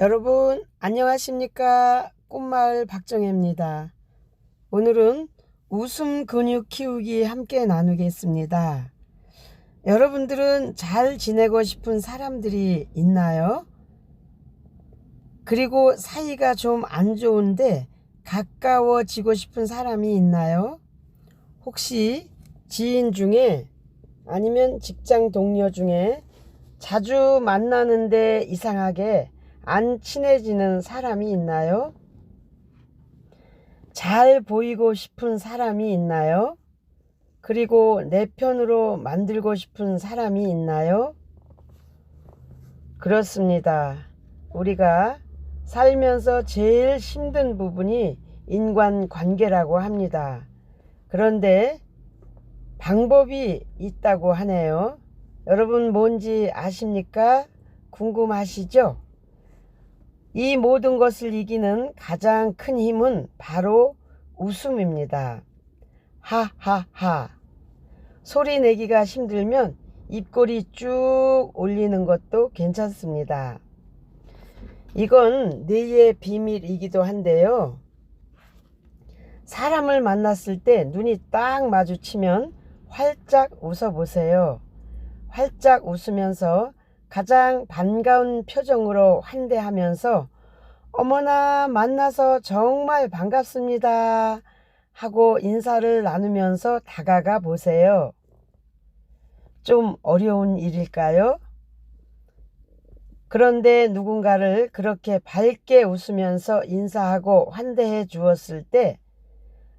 여러분 안녕하십니까 꽃마을 박정혜입니다. 오늘은 웃음 근육 키우기 함께 나누겠습니다. 여러분들은 잘 지내고 싶은 사람들이 있나요? 그리고 사이가 좀 안 좋은데 가까워지고 싶은 사람이 있나요? 혹시 지인 중에 아니면 직장 동료 중에 자주 만나는데 이상하게 안 친해지는 사람이 있나요? 잘 보이고 싶은 사람이 있나요? 그리고 내 편으로 만들고 싶은 사람이 있나요? 그렇습니다. 우리가 살면서 제일 힘든 부분이 인간 관계라고 합니다. 그런데 방법이 있다고 하네요. 여러분 뭔지 아십니까? 궁금하시죠? 이 모든 것을 이기는 가장 큰 힘은 바로 웃음입니다. 하하하. 소리 내기가 힘들면 입꼬리 쭉 올리는 것도 괜찮습니다. 이건 뇌의 비밀이기도 한데요. 사람을 만났을 때 눈이 딱 마주치면 활짝 웃어보세요. 활짝 웃으면서 가장 반가운 표정으로 환대하면서 어머나 만나서 정말 반갑습니다 하고 인사를 나누면서 다가가 보세요. 좀 어려운 일일까요? 그런데 누군가를 그렇게 밝게 웃으면서 인사하고 환대해 주었을 때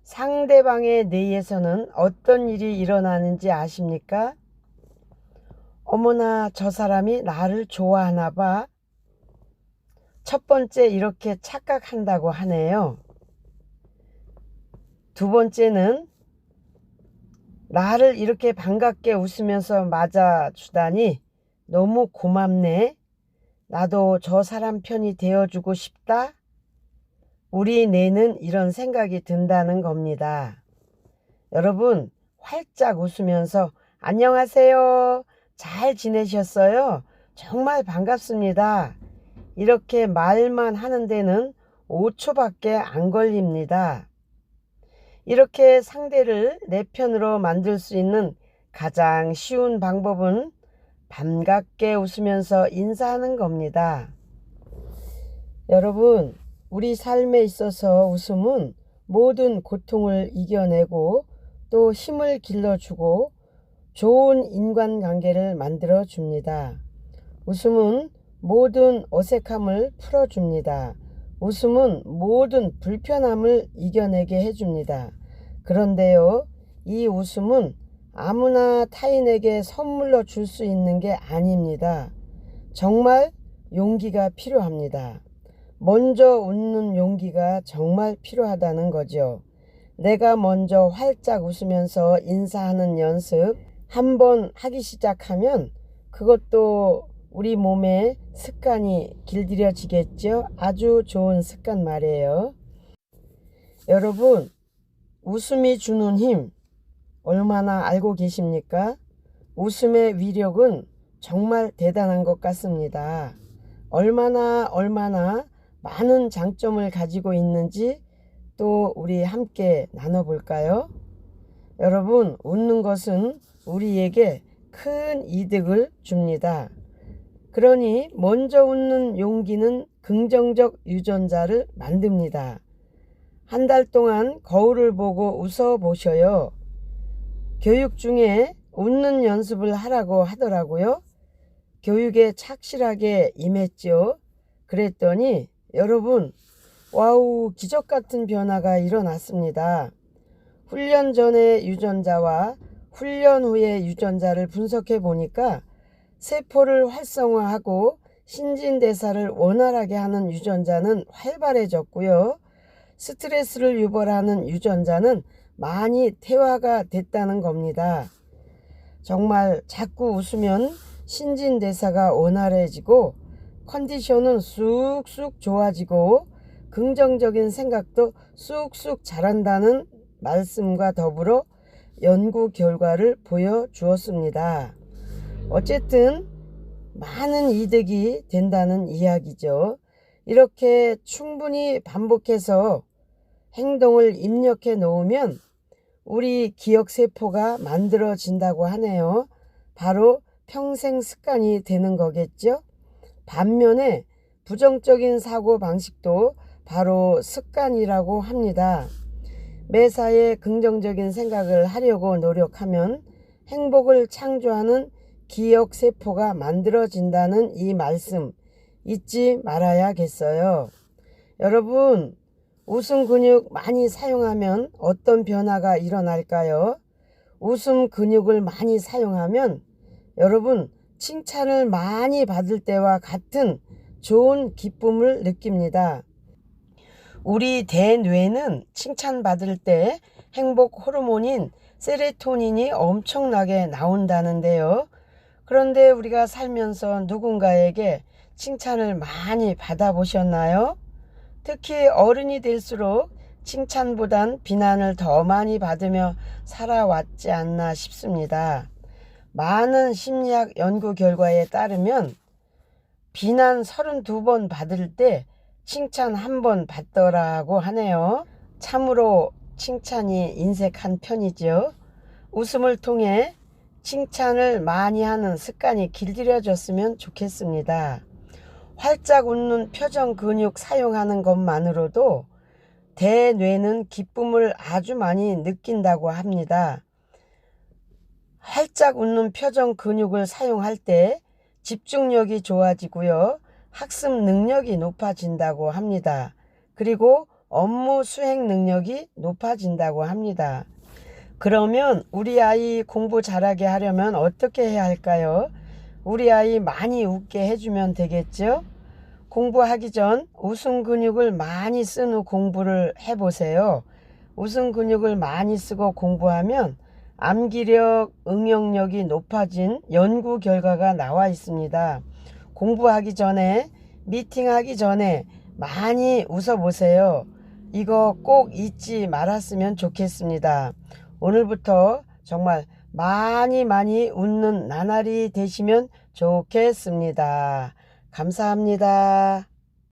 상대방의 뇌에서는 어떤 일이 일어나는지 아십니까? 어머나 저 사람이 나를 좋아하나 봐. 첫 번째 이렇게 착각한다고 하네요. 두 번째는 나를 이렇게 반갑게 웃으면서 맞아주다니 너무 고맙네. 나도 저 사람 편이 되어주고 싶다. 우리 뇌는 이런 생각이 든다는 겁니다. 여러분, 활짝 웃으면서 안녕하세요. 잘 지내셨어요? 정말 반갑습니다. 이렇게 말만 하는 데는 5초밖에 안 걸립니다. 이렇게 상대를 내 편으로 만들 수 있는 가장 쉬운 방법은 반갑게 웃으면서 인사하는 겁니다. 여러분, 우리 삶에 있어서 웃음은 모든 고통을 이겨내고 또 힘을 길러주고 좋은 인간관계를 만들어 줍니다. 웃음은 모든 어색함을 풀어줍니다. 웃음은 모든 불편함을 이겨내게 해줍니다. 그런데요, 이 웃음은 아무나 타인에게 선물로 줄 수 있는 게 아닙니다. 정말 용기가 필요합니다. 먼저 웃는 용기가 정말 필요하다는 거죠. 내가 먼저 활짝 웃으면서 인사하는 연습 한번 하기 시작하면 그것도 우리 몸에 습관이 길들여지겠죠. 아주 좋은 습관 말이에요. 여러분, 웃음이 주는 힘 얼마나 알고 계십니까? 웃음의 위력은 정말 대단한 것 같습니다. 얼마나 얼마나 많은 장점을 가지고 있는지 또 우리 함께 나눠볼까요? 여러분, 웃는 것은 우리에게 큰 이득을 줍니다. 그러니 먼저 웃는 용기는 긍정적 유전자를 만듭니다. 한 달 동안 거울을 보고 웃어 보셔요. 교육 중에 웃는 연습을 하라고 하더라고요. 교육에 착실하게 임했죠. 그랬더니 여러분, 와우, 기적 같은 변화가 일어났습니다. 훈련 전의 유전자와 훈련 후의 유전자를 분석해 보니까 세포를 활성화하고 신진대사를 원활하게 하는 유전자는 활발해졌고요. 스트레스를 유발하는 유전자는 많이 퇴화가 됐다는 겁니다. 정말 자꾸 웃으면 신진대사가 원활해지고 컨디션은 쑥쑥 좋아지고 긍정적인 생각도 쑥쑥 자란다는 말씀과 더불어 연구 결과를 보여주었습니다. 어쨌든 많은 이득이 된다는 이야기죠. 이렇게 충분히 반복해서 행동을 입력해 놓으면 우리 기억세포가 만들어진다고 하네요. 바로 평생 습관이 되는 거겠죠? 반면에 부정적인 사고 방식도 바로 습관이라고 합니다. 매사에 긍정적인 생각을 하려고 노력하면 행복을 창조하는 기억세포가 만들어진다는 이 말씀 잊지 말아야겠어요. 여러분, 웃음 근육 많이 사용하면 어떤 변화가 일어날까요? 웃음 근육을 많이 사용하면 여러분 칭찬을 많이 받을 때와 같은 좋은 기쁨을 느낍니다. 우리 대뇌는 칭찬받을 때 행복 호르몬인 세레토닌이 엄청나게 나온다는데요. 그런데 우리가 살면서 누군가에게 칭찬을 많이 받아보셨나요? 특히 어른이 될수록 칭찬보단 비난을 더 많이 받으며 살아왔지 않나 싶습니다. 많은 심리학 연구 결과에 따르면 비난 32번 받을 때 칭찬 한 번 받더라고 하네요. 참으로 칭찬이 인색한 편이죠. 웃음을 통해 칭찬을 많이 하는 습관이 길들여졌으면 좋겠습니다. 활짝 웃는 표정 근육 사용하는 것만으로도 대뇌는 기쁨을 아주 많이 느낀다고 합니다. 활짝 웃는 표정 근육을 사용할 때 집중력이 좋아지고요. 학습 능력이 높아진다고 합니다. 그리고 업무 수행 능력이 높아진다고 합니다. 그러면 우리 아이 공부 잘하게 하려면 어떻게 해야 할까요? 우리 아이 많이 웃게 해주면 되겠죠? 공부하기 전 웃음 근육을 많이 쓴 후 공부를 해보세요. 웃음 근육을 많이 쓰고 공부하면 암기력, 응용력이 높아진 연구 결과가 나와 있습니다. 공부하기 전에, 미팅하기 전에 많이 웃어보세요. 이거 꼭 잊지 말았으면 좋겠습니다. 오늘부터 정말 많이 많이 웃는 나날이 되시면 좋겠습니다. 감사합니다.